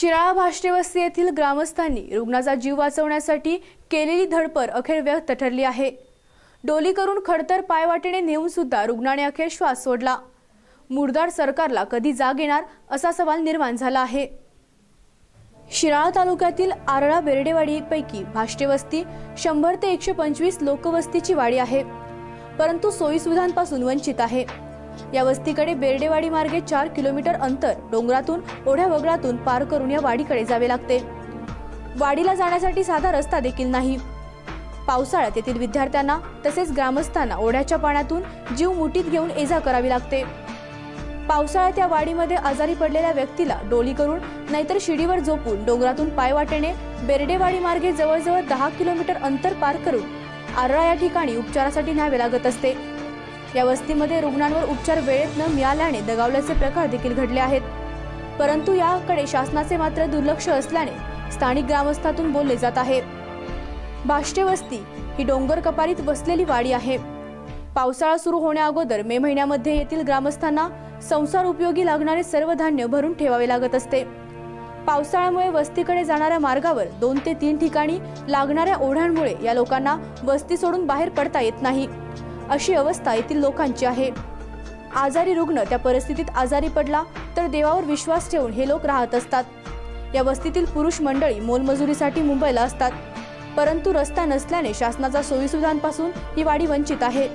शिराळा भाष्टेवस्ती येथील ग्रामस्थांनी रुग्णाचा जीव वाचवण्यासाठी केलेली धडपड अखेर व्यक्त ठरली आहे. डोली करून खडतर पायवाटेने नेऊन सुद्धा रुग्णाने अखेर श्वास सोडला. मुरदाड सरकारला कधी जाग येणार असा सवाल निर्माण झाला आहे. शिराळा तालुक्यातील आरळा बेर्डेवाडीपैकी भाष्टेवस्ती शंभर ते एकशे पंचवीस लोकवस्तीची वाडी आहे. परंतु सोयीसुविधांपासून वंचित आहे. या वस्तीकडे बेर्डेवाडी मार्गे चार किलोमीटर अंतर डोंगरातून ओढ्या वगळातून पार करून या वाडीकडे जावे लागते. वाडीला जाण्यासाठी साधा रस्ता देखील नाही. पावसाळ्यात येथील विद्यार्थ्यांना तसेच ग्रामस्थांना ओढ्याच्या पाण्यातून जीव मुठीत घेऊन एजा करावी लागते. पावसाळ्यात या वाडीमध्ये आजारी पडलेल्या व्यक्तीला डोली करून नाहीतर शिडीवर झोपून डोंगरातून पायवाटेने बेर्डेवाडी मार्गे जवळजवळ दहा किलोमीटर अंतर पार करून आरळा या ठिकाणी उपचारासाठी न्यावे लागत असते. या वस्तीमध्ये रुग्णांवर उपचार वेळेत न मिळाल्याने दगावल्याचे प्रकार देखील घडले आहेत. परंतु याकडे शासनाचे मात्र दुर्लक्ष असल्याने स्थानिक ग्रामस्थातून बोलले जात आहे. भाष्टे वस्ती ही डोंगर कपारीत वसलेली वाडी आहे. पावसाळा सुरू होण्याअगोदर मे महिन्यामध्ये येथील ग्रामस्थांना संसार उपयोगी लागणारे सर्व धान्य भरून ठेवावे लागत असते. पावसाळ्यामुळे वस्तीकडे जाणाऱ्या मार्गावर दोन ते तीन ठिकाणी लागणाऱ्या ओढ्यांमुळे या लोकांना वस्ती सोडून बाहेर पडता येत नाही. अशी अवस्था येथील लोकांची आहे. आजारी रुग्ण त्या परिस्थितीत आजारी पडला तर देवावर विश्वास ठेवून हे लोक राहत असतात. या वस्तीतील पुरुष मंडळी मोलमजुरीसाठी मुंबईला असतात. परंतु रस्ता नसल्याने शासनाच्या सोयीसुविधांपासून ही वाडी वंचित आहे.